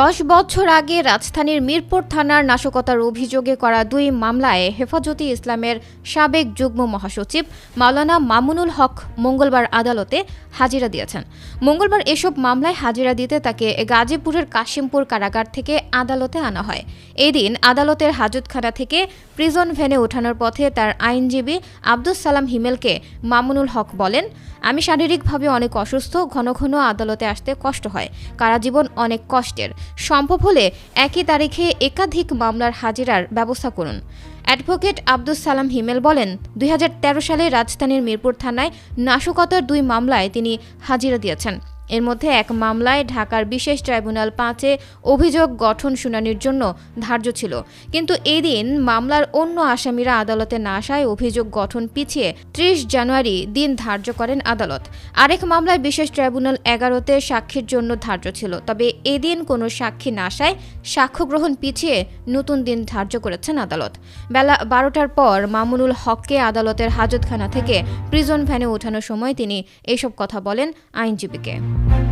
দশ বছর আগে রাজধানীর মিরপুর থানার নাশকতার অভিযোগে করা দুই মামলায় হেফাজতে ইসলামের সাবেক যুগ্ম মহাসচিব মাওলানা মামুনুল হক মঙ্গলবার আদালতে হাজিরা দিয়েছেন। মঙ্গলবার এসব মামলায় হাজিরা দিতে তাকে গাজীপুরের কাশিমপুর কারাগার থেকে আদালতে আনা হয়। এদিন আদালতের হাজতখানা থেকে প্রিজন ভ্যানে ওঠানোর পথে তার আইনজীবী আব্দুস সালাম হিমেলকে মামুনুল হক বলেন, আমি শারীরিকভাবে অনেক অসুস্থ, ঘন ঘন আদালতে আসতে কষ্ট হয়। কারাজীবন অনেক কষ্টের। সম্ভব হলে একই তারিখে একাধিক মামলার হাজিরার ব্যবস্থা করুন। অ্যাডভোকেট আব্দুস সালাম হিমেল বলেন, দুই হাজার তেরো সালে রাজধানীর মিরপুর থানায় নাশকতার দুই মামলায় তিনি হাজিরা দিয়েছেন। এর মধ্যে এক মামলায় ঢাকার বিশেষ ট্রাইব্যুনাল পাঁচে অভিযোগ গঠন শুনানির জন্য ধার্য ছিল। কিন্তু এদিন মামলার অন্য আসামিরা আদালতে না আসায় অভিযোগ গঠন পিছিয়ে ত্রিশ জানুয়ারি দিন ধার্য করেন আদালত। আরেক মামলায় বিশেষ ট্রাইব্যুনাল এগারোতে সাক্ষীর জন্য ধার্য ছিল। তবে এদিন কোনো সাক্ষী না আসায় সাক্ষ্য গ্রহণ পিছিয়ে নতুন দিন ধার্য করেছেন আদালত। বেলা বারোটার পর মামুনুল হককে আদালতের হাজতখানা থেকে প্রিজন ভ্যানে ওঠানোর সময় তিনি এসব কথা বলেন আইনজীবীকে। Bye.